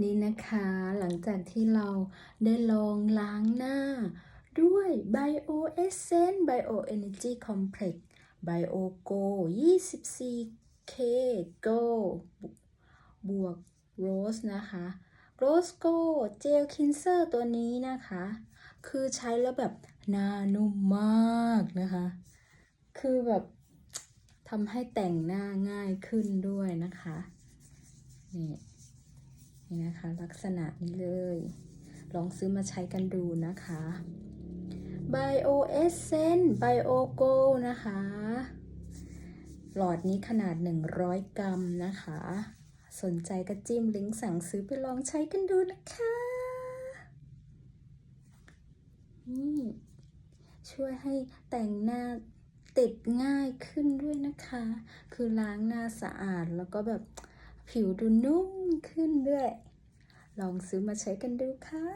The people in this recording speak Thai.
นี่นะคะหลังจากที่เราได้ลองล้างหน้า ด้วย Bio Essence Bio Energy Complex Bio Go 24K Go บวก Rose นะคะ Rose Go Gel Cleanser ตัวนี้นะคะ คือใช้แล้วแบบหน้านุ่มมากนะคะ คือแบบทำให้แต่งหน้าง่ายขึ้นด้วยนะคะ นี่ นี่นะคะ ลักษณะนี้เลย ลองซื้อมาใช้กันดูนะคะ Bio Essence Bio Go นะคะ หลอดนี้ขนาด 100 กรัมนะคะ สนใจก็จิ้มลิงก์สั่งซื้อไปลองใช้กันดูนะคะนี่ช่วยให้แต่งหน้าติดง่ายขึ้นด้วยนะคะ คือล้างหน้าสะอาดแล้วก็แบบ ผิวดูนุ่มขึ้นด้วย ลองซื้อมาใช้กันดูค่ะ